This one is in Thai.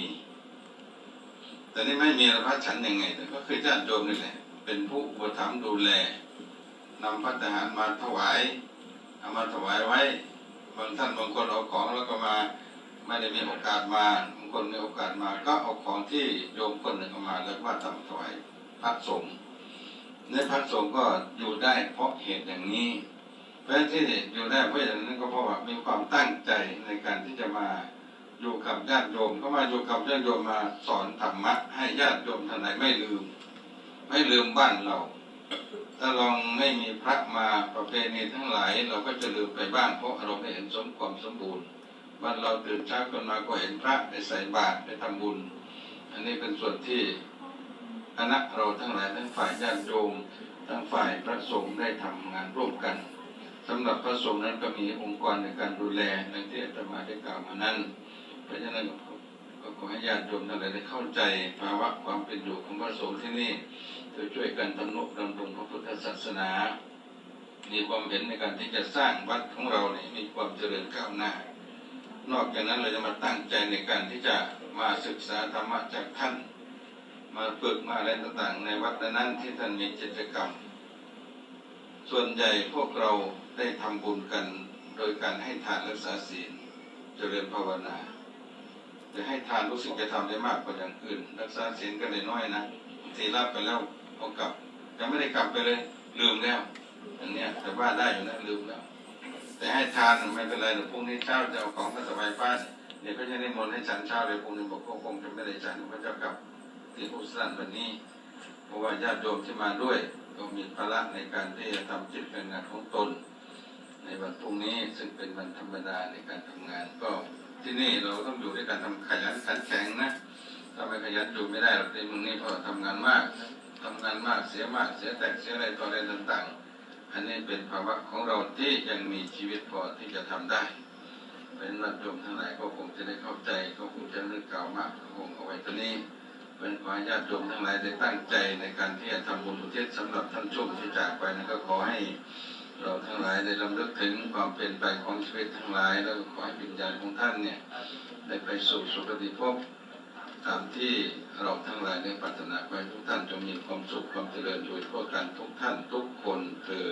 มี แต่นี่ไม่มีพระฉันยังไง แต่ก็คือญาติโยมนี่แหละ เป็นผู้อุปถัมภ์ดูแลนำพัฒหารมาถวายเอามาถวายไว้ บางท่านบางคนเอาของแล้วก็มาไม่ได้มีโอกาสมาบางคนมีโอกาสมา ก็เอาของที่โยมคนหนึ่งเอามาแล้วว่าทำถวายพระสงฆ์ในพระสงฆ์ก็อยู่ได้เพราะเหตุอย่างนี้เพราะที่อยู่ได้เพราะอย่างนั้นก็เพราะว่ามีความตั้งใจในการที่จะมา อยู่กับญาติโยมก็มาอยู่กับญาติโยมมาสอนธรรมะให้ญาติโยมท่านไหนไม่ลืม ไม่ลืมบ้านเรา ถ้าลองไม่มีพระมาประเพณีทั้งหลาย เราก็จะลืมไปบ้างเพราะเราไม่เห็นสมความสมบูรณ์บ้านเราตื่นเช้าขึ้นมาก็เห็นพระไปใส่บาตรไปทำบุญ อันนี้เป็นส่วนที่คณะเราทั้งหลายทั้งฝ่ายญาติโยมทั้งฝ่ายพระสงฆ์ได้ทำงานร่วมกันสำหรับพระสงฆ์นั้นก็มีองค์กรในการดูแลในที่อาตมาได้กล่าวมานั้น ราะฉะนั้นก็ขอให้ญาติโยมทั้งหลายได้เข้าใจภาวะความเป็นอยู่ของพระสงฆ์ที่นี่โดยช่วยกันทำนุบำรงพระพุทธศาสนา มีความเห็นในการที่จะสร้างวัดของเราเนี่ยมีความเจริญก้าวหน้า นอกจากนั้นเราจะมาตั้งใจในการที่จะมาศึกษาธรรมะจากท่าน มาฝึกมาอะไรต่างๆ ในวัดนั้นที่ท่านมีกิจกรรม ส่วนใหญ่พวกเราได้ทำบุญกันโดยการให้ทานรักษาศีลเจริญภาวนา จะให้ทานรู้สึกจะทำได้มากกว่าอย่างอื่น รักษาศีลก็ได้น้อยนะบางทีรับไปแล้วเอากลับยังไม่ได้กลับไปเลยลืมแล้วอันเนี้ยแต่ว่าได้อยู่นะลืมแล้ว แต่ให้ทานไม่เป็นไรเดี๋ยวพรุ่งนี้เช้าจะเอาของมาสบายฟ้าเดี๋ยวก็จะนิมนให้ฉันเช้าเลยพรุ่งนี้บอกก็คงจะไม่ได้ฉันก็จะกลับที่อุสรันวันนี้ เพราะว่าญาติโยมที่มาด้วยก็มีภาระในการที่จะทำจิตเป็นงานของตน ในวันพรุ่งนี้ซึ่งเป็นวันธรรมดาในการทำงาน ก็ที่นี่เราต้องอยู่ด้วยการทำขยันขันแข็งนะถ้าไม่ขยันอยู่ไม่ได้หรอกในเมืองนี้เพราะทำงานมากทำงานมากเสียมากเสียแตกเสียอะไรต่ออะไรต่างๆ อันนี้เป็นภาวะของเราที่ยังมีชีวิตพอที่จะทำได้เป็นญาติโยมทั้งหลายก็คงจะได้เข้าใจก็คงจะนึกกล่าวมากคงเอาไว้ตัวนี้เป็นขอญาติโยมทั้งหลายได้ตั้งใจในการที่จะทำบุญอุทิศสำหรับท่านชุ่มที่จากไปนั้นก็ขอให้ เราทั้งหลายได้ลำลึกถึงความเปลี่ยนไปของชีวิตทั้งหลาย แล้วก็ขอให้วิญญาณของท่านเนี่ยได้ไปสู่สุคติภพตามที่เราทั้งหลายได้ปรารถนาไว้ทุกท่านจงมีความสุขความเจริญโดยทั่วกันทุกท่านทุกคนเถิด